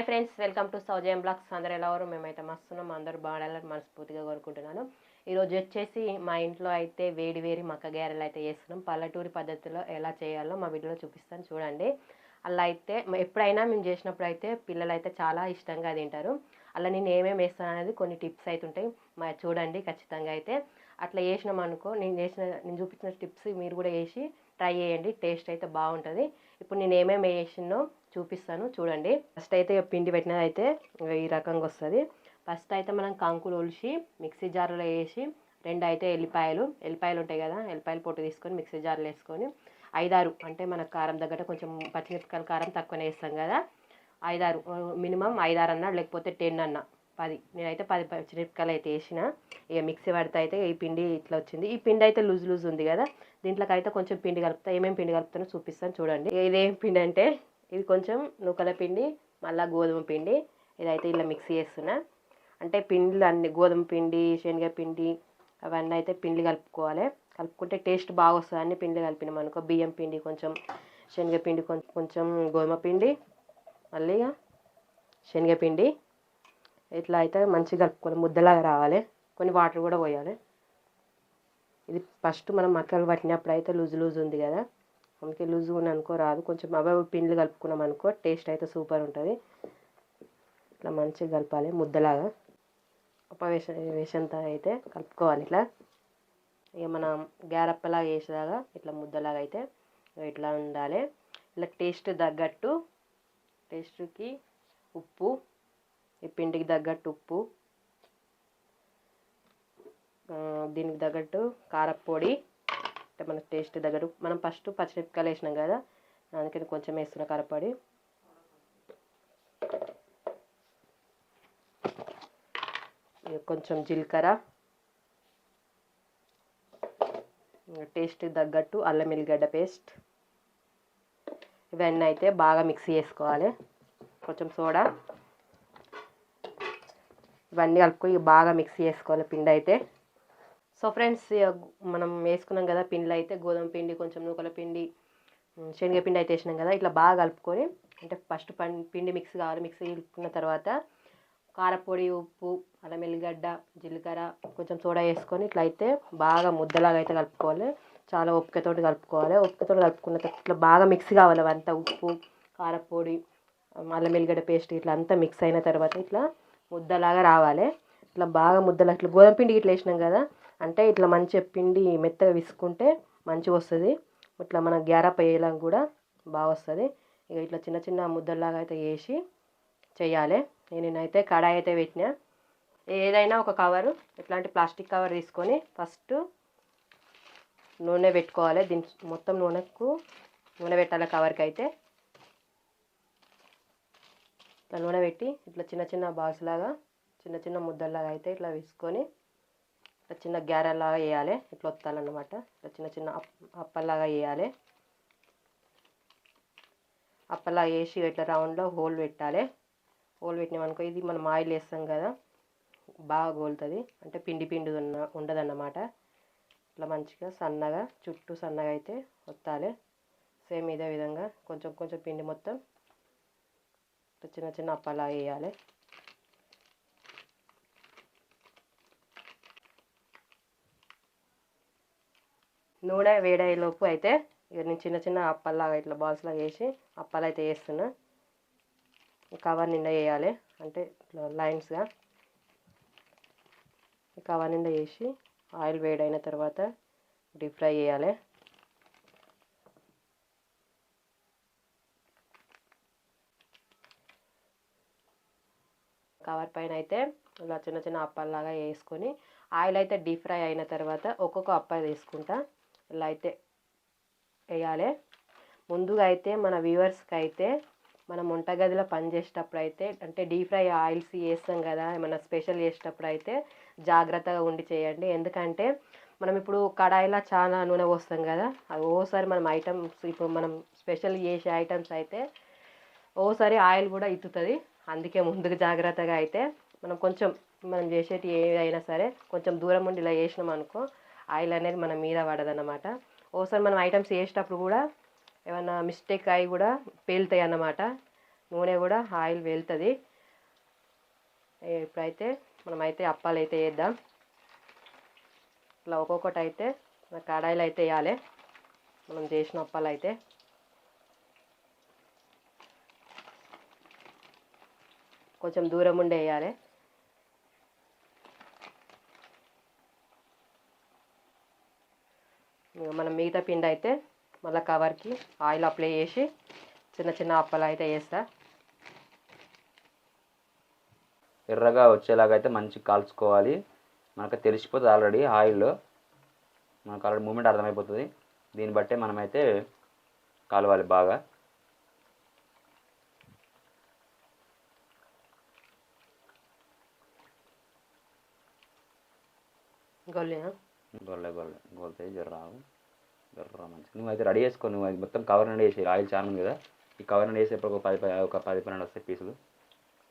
Hi friends welcome to Saujayam blogs. అందరు ఎలా ఎవరు మేమైతే మస్తున్నాం అందరూ బాగాలని మనస్ఫూర్తిగా కోరుకుంటున్నాను. ఈరోజు వచ్చేసి మా ఇంట్లో అయితే వేడి వేడి మక్క గారెలు అయితే చేస్తున్నాం. పల్లెటూరి పద్ధతిలో ఎలా చేయాలో మా వీడియోలో చూపిస్తాను. చూడండి. అలా అయితే ఎప్పుడైనా మేము చేసినప్పుడు అయితే పిల్లలు అయితే చాలా ఇష్టంగా తింటారు. అలా నేను ఏమేమి వేస్తాను అనేది కొన్ని టిప్స్ అయితే ఉంటాయి. మా చూడండి ఖచ్చితంగా అయితే. అట్లా చేసినాం అనుకో నేను చేసిన నేను చూపించిన టిప్స్ మీరు కూడా వేసి ట్రై చేయండి. టేస్ట్ అయితే బాగుంటుంది. ఇప్పుడు నేను ఏమేమి వేసినో చూపిస్తాను చూడండి. ఫస్ట్ అయితే ఇక పిండి పెట్టినది అయితే ఈ రకంగా వస్తుంది. ఫస్ట్ అయితే మనం కంకులు ఒలిచి మిక్సీ జార్లో వేసి రెండు అయితే ఎల్లిపాయలు. ఎల్లిపాయలు ఉంటాయి కదా ఎల్లిపాయలు పొట్టు తీసుకొని మిక్సీ జార్లో వేసుకొని ఐదారు అంటే మన కారం తగ్గట్టు కొంచెం పచ్చిమిరపకాయల కారం తక్కువనే వేస్తాం కదా ఐదారు మినిమం ఐదారు అన్న లేకపోతే టెన్ అన్న పది. నేనైతే పది పచ్చిమిరపకాయలు అయితే వేసిన. ఇక మిక్సీ పడితే అయితే ఈ పిండి ఇట్లా వచ్చింది. ఈ పిండి అయితే లూజ్ లూజ్ ఉంది కదా దీంట్లోకి అయితే కొంచెం పిండి కలుపుతా ఏమేమి పిండి కలుపుతానో చూపిస్తాను చూడండి. ఇదేం పిండి అంటే ఇది కొంచెం నూకల పిండి మళ్ళీ గోధుమ పిండి. ఇదైతే ఇలా మిక్సీ చేస్తున్నా. అంటే పిండిలు అన్ని గోధుమ పిండి శనగపిండి అవన్నీ అయితే పిండి కలుపుకోవాలి. కలుపుకుంటే టేస్ట్ బాగా వస్తుంది అన్ని పిండి కలిపినాం అనుకో. బియ్యం పిండి కొంచెం శనగపిండి కొంచెం కొంచెం గోధుమ పిండి మళ్ళీ ఇక శనగపిండి ఇట్లా అయితే మంచిగా కలుపుకోవాలి ముద్దలాగా రావాలి. కొన్ని వాటర్ కూడా పోయాలి. ఇది ఫస్ట్ మనం మక్కలు పట్టినప్పుడు అయితే లూజ్ లూజ్ ఉంది కదా. అందుకే లూజుగా అనుకో రాదు. కొంచెం అబ్బాయి పిండ్లు కలుపుకున్నాం అనుకో టేస్ట్ అయితే సూపర్ ఉంటుంది. ఇట్లా మంచిగా కలపాలి ముద్దలాగా. ఉపవేశ వేస అయితే కలుపుకోవాలి ఇట్లా. ఇక మనం గ్యారప్పలాగా వేసేదాకా ఇట్లా ముద్దలాగా అయితే ఇట్లా ఉండాలి. ఇట్లా టేస్ట్ తగ్గట్టు టేస్ట్కి ఉప్పు ఈ పిండికి తగ్గట్టు ఉప్పు దీనికి తగ్గట్టు కారపొడి అంటే మన టేస్ట్ తగ్గట్టు. మనం ఫస్ట్ పచ్చిమిరపకాయలు వేసినాం కదా అందుకని కొంచెం వేస్తున్న కరపడి. కొంచెం జీలకర్ర. టేస్ట్ తగ్గట్టు అల్లం ఎల్లిగడ్డ పేస్ట్. ఇవన్నీ అయితే బాగా మిక్సీ చేసుకోవాలి. కొంచెం సోడా. ఇవన్నీ కలుపుకొని బాగా మిక్సీ చేసుకోవాలి పిండి అయితే. సో ఫ్రెండ్స్ మనం వేసుకున్నాం కదా పిండిలో అయితే గోధుమ పిండి కొంచెం నూకల పిండి శనగపిండి అయితే వేసినాం కదా ఇట్లా బాగా కలుపుకొని అంటే ఫస్ట్ పిండి మిక్స్ కావాలి మిక్స్ కలుపుకున్న తర్వాత కారపొడి ఉప్పు అల్లం ఎల్లిగడ్డ జీలకర్ర కొంచెం సోడా వేసుకొని ఇట్లా అయితే బాగా ముద్దలాగా అయితే కలుపుకోవాలి. చాలా ఓపికతోటి కలుపుకోవాలి. ఓపికతోటి కలుపుకున్న తర్వాత ఇట్లా బాగా మిక్స్ కావాలి అవంతా ఉప్పు కారపొడి అల్లం ఎల్లిగడ్డ పేస్ట్ ఇట్లా అంతా మిక్స్ అయిన తర్వాత ఇట్లా ముద్దలాగా రావాలి. ఇట్లా బాగా ముద్దలా ఇట్లా గోధుమ పిండి ఇట్లా వేసినాం కదా అంటే ఇట్లా మంచిగా పిండి మెత్తగా విసుకుంటే మంచిగా వస్తుంది. ఇట్లా మన గ్యారప్ వేయడానికి కూడా బాగా వస్తుంది. ఇక ఇట్లా చిన్న చిన్న ముద్దల్లాగా అయితే వేసి చేయాలి. నేనైతే కడాయి అయితే పెట్టిన. ఏదైనా ఒక కవరు ఇట్లాంటి ప్లాస్టిక్ కవర్ తీసుకొని ఫస్ట్ నూనె పెట్టుకోవాలి. దీని మొత్తం నూనెకు నూనె పెట్టాలి కవర్కి అయితే. ఇట్లా నూనె పెట్టి ఇట్లా చిన్న చిన్న బాల్స్ లాగా చిన్న చిన్న ముద్దల్లాగా అయితే ఇట్లా వేసుకొని ఇట్లా చిన్న గ్యారెలాగా వేయాలి. ఇట్లా వత్తాలన్నమాట ఇట్లా చిన్న చిన్న అప్ అప్పల్లాగా వేయాలి. అప్పలా వేసి ఇట్లా రౌండ్లో హోల్ పెట్టాలి. హోల్ పెట్టినామనుకో ఇది మనం ఆయిల్ వేస్తాం కదా బాగా గోలుతుంది. అంటే పిండి పిండి ఉన్న ఉండదన్నమాట. ఇట్లా మంచిగా సన్నగా చుట్టూ సన్నగా అయితే వత్తాలి సేమ్ ఇదే విధంగా కొంచెం కొంచెం పిండి మొత్తం ఇట్లా చిన్న చిన్న అప్పలా వేయాలి. నూనె వేడయ్యేలోపు అయితే ఇక నేను చిన్న చిన్న అప్పల్లాగా ఇట్లా బాల్స్లాగా వేసి అప్పాలు అయితే వేస్తున్నా కవర్ నిండా వేయాలి. అంటే ఇట్లా లైన్స్గా కవర్ నిండా వేసి ఆయిల్ వేడైన తర్వాత డీప్ ఫ్రై చేయాలి. కవర్ పైన అయితే ఇలా చిన్న చిన్న అప్పాల్లాగా వేసుకొని ఆయిల్ అయితే డీప్ ఫ్రై అయిన తర్వాత ఒక్కొక్క అప్ప తీసుకుంటా. ఇలా అయితే వేయాలి. ముందుగా అయితే మన వ్యూవర్స్కి అయితే మనం వంటగదిలో పని చేసేటప్పుడు అయితే అంటే డీప్ ఫ్రై ఆయిల్స్ వేస్తాం కదా ఏమైనా స్పెషల్ చేసేటప్పుడు అయితే జాగ్రత్తగా ఉండి చేయండి. ఎందుకంటే మనం ఇప్పుడు కడాయిలో చాలా నూనె పోస్తాం కదా అది ఓసారి మనం ఐటమ్స్ ఇప్పుడు మనం స్పెషల్ చేసే ఐటమ్స్ అయితే ఓసారి ఆయిల్ కూడా ఇత్తుతుంది. అందుకే ముందుకు జాగ్రత్తగా అయితే మనం కొంచెం మనం చేసేటి ఏదైనా సరే కొంచెం దూరం ఉండి ఇలా వేసినాం అనుకో ఆయిల్ అనేది మనం మీద పడదన్నమాట. ఓసారి మనం ఐటమ్స్ వేసేటప్పుడు కూడా ఏమన్నా మిస్టేక్ అయి కూడా పేలుతాయి అన్నమాట. నూనె కూడా ఆయిల్ వెళ్తుంది ఇప్పుడైతే మనమైతే అప్పాలు అయితే వేద్దాం. ఇట్లా ఒక్కొక్కటి అయితే కడాయిలు అయితే వేయాలి. మనం చేసిన అప్పాలు అయితే. కొంచెం దూరం ఉండి వేయాలి. మనం మిగతా పిండి అయితే మళ్ళీ కవర్కి ఆయిల్ అప్లై చేసి చిన్న చిన్న అప్పలు అయితే వేస్తా. ఎర్రగా వచ్చేలాగా అయితే మంచిగా కాల్చుకోవాలి. మనకు తెలిసిపోతుంది ఆల్రెడీ ఆయిల్లో మనకు ఆల్రెడీ మూమెంట్ అర్థమైపోతుంది. దీన్ని బట్టే మనమైతే కాలవాలి బాగా. గొల్లినా? గొల్లె గొల్లె గొల్తాయి జర రావు. జర్ర మంచిగా నువ్వైతే రెడీ చేసుకో. నువ్వు అది మొత్తం కవర్ నుండి వేసి ఆయిల్ చాలా ఉంది కదా? ఈ కవర్ నుండి వేసేప్పుడు ఒక పది ఒక పది పన్నెండు వస్తాయి పీసులు.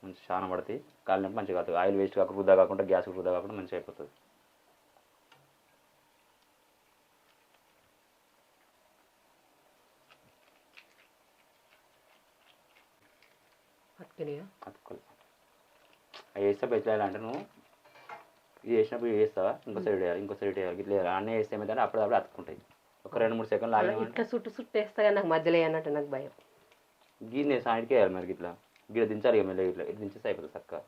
మంచి చాలా పడతాయి. కాలినప్పుడు మంచిగా కాదు ఆయిల్ వేస్ట్ కాకుండా వృధా కాకుండా గ్యాస్ వృధా కాకుండా మంచిగా అయిపోతుంది. అతుక్కోలేదు అవి వేస్తే నువ్వు ఇది వేసినప్పుడు ఇది వేస్తావా ఇంకో సైడ్ వేయాలి ఇంకో సైడ్ వేయాలి ఇట్లా అన్నీ వేస్తే ఏమైతే అప్పుడప్పుడు అతుక్కుంటాయి. ఒక రెండు మూడు సెకండ్లు ఆగి ఇట్లా చుట్టు చుట్టు వేస్తా కానీ నాకు మధ్యలో అన్నట్టు నాకు భయం. గీని సాయిడ్కి వేయాలి మరి ఇట్లా గిడ దించాలి ఇక మళ్ళీ ఇట్లా. ఇట్లా దించేస్తే అయిపోతుంది చక్కగా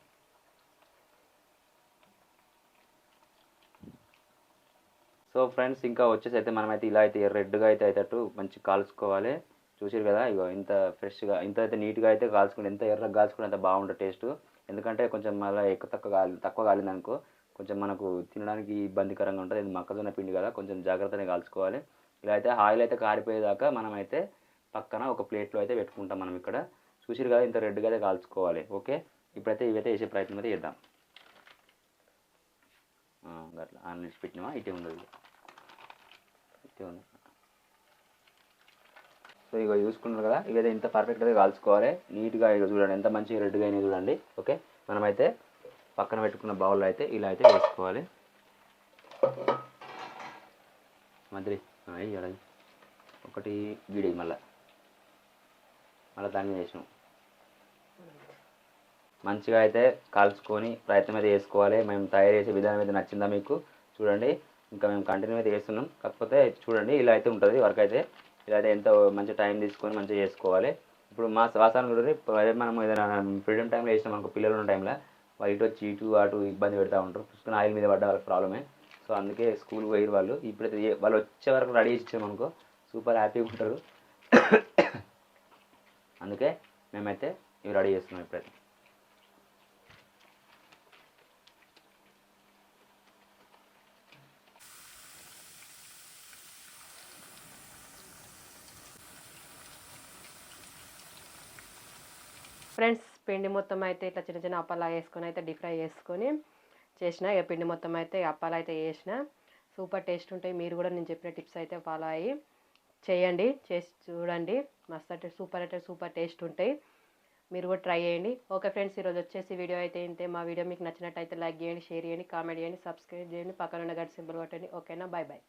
సో ఫ్రెండ్స్ ఇంకా వచ్చేసి అయితే మనమైతే ఇలా అయితే రెడ్గా అయితే అయ్యేటట్టు మంచి కాల్చుకోవాలి. చూసారు కదా ఇగో ఇంత ఫ్రెష్గా ఇంత అయితే నీట్గా అయితే కాల్చుకుంటే ఎంత ఎర్రగా కాల్చుకుంటే అంత బాగుంటుంది టేస్ట్. ఎందుకంటే కొంచెం మళ్ళీ ఎక్కువ తక్కువ కాలి తక్కువ కాలింది అనుకో కొంచెం మనకు తినడానికి ఇబ్బందికరంగా ఉంటుంది. ఇది మొక్కజొన్న పిండి కదా కొంచెం జాగ్రత్తగా కాల్చుకోవాలి. ఇలా అయితే ఆయిల్ అయితే కారిపోయేదాకా మనమైతే పక్కన ఒక ప్లేట్లో అయితే పెట్టుకుంటాం మనం ఇక్కడ. చూసిరు కదా ఇంత రెడ్గా అయితే కాల్చుకోవాలి. ఓకే? ఇప్పుడైతే ఇవైతే వేసే ప్రయత్నం అయితే చేద్దాం. అట్లా ఆన్ పెట్టినామా ఇటే ఉండదు ఇటే ఉంది సో ఇక చూసుకున్నారు కదా ఇవైతే ఇంత పర్ఫెక్ట్గా కాల్చుకోవాలి. నీట్గా ఇక చూడండి ఎంత మంచిగా రెడ్గా అయినాయి చూడండి. ఓకే? మనమైతే పక్కన పెట్టుకున్న బౌల్లో అయితే ఇలా అయితే వేసుకోవాలి. మధ్య ఇవ్వాలి ఒకటి వీడి మళ్ళీ. మళ్ళీ దాని మీద వేసినాం. మంచిగా అయితే కాల్చుకొని ప్రయత్నం అయితే చేసుకోవాలి. మేము తయారు చేసే విధానం అయితే నచ్చిందా మీకు? చూడండి. ఇంకా మేము కంటిన్యూ అయితే చేస్తున్నాం. కాకపోతే చూడండి ఇలా అయితే ఉంటుంది వర్క్ అయితే. ఇలా అయితే ఎంతో మంచి టైం తీసుకొని మంచిగా చేసుకోవాలి. ఇప్పుడు మా శ్వాసాన్ని కూడా మనం ఏదైనా ఫ్రీడమ్ టైంలో వేసినాం అనుకో పిల్లలు ఉన్న టైంలో వాళ్ళు ఇటు వచ్చి ఇటు అటు ఇబ్బంది పెడతా ఉంటారు. పుస్తకం ఆయిల్ మీద పడ్డ వాళ్ళకి ప్రాబ్లమే. సో అందుకే స్కూల్ పోయారు వాళ్ళు ఇప్పుడైతే వాళ్ళు వచ్చే వరకు రెడీ చేసి అనుకో సూపర్ హ్యాపీగా ఉంటారు. అందుకే మేమైతే ఇవి రెడీ చేస్తున్నాం ఇప్పుడైతే. ఫ్రెండ్స్ పిండి మొత్తం అయితే ఇట్లా చిన్న చిన్న అప్పాలా వేసుకొని అయితే డీప్ ఫ్రై చేసుకొని చేసిన. ఇక పిండి మొత్తం అయితే అప్పాలు అయితే వేసిన సూపర్ టేస్ట్ ఉంటాయి. మీరు కూడా నేను చెప్పిన టిప్స్ అయితే ఫాలో అయ్యి చేయండి. చేసి చూడండి. మస్తు అంటే సూపర్ అంటే సూపర్ టేస్ట్ ఉంటాయి. మీరు కూడా ట్రై చేయండి. ఓకే ఫ్రెండ్స్ ఈరోజు వచ్చేసి వీడియో అయితే ఇంతే. మా వీడియో మీకు నచ్చినట్టయితే లైక్ చేయండి షేర్ చేయండి కామెంట్ చేయండి సబ్స్క్రైబ్ చేయండి. పక్కన ఉన్న గడి సింబల్ కొట్టండి. ఓకేనా? Bye bye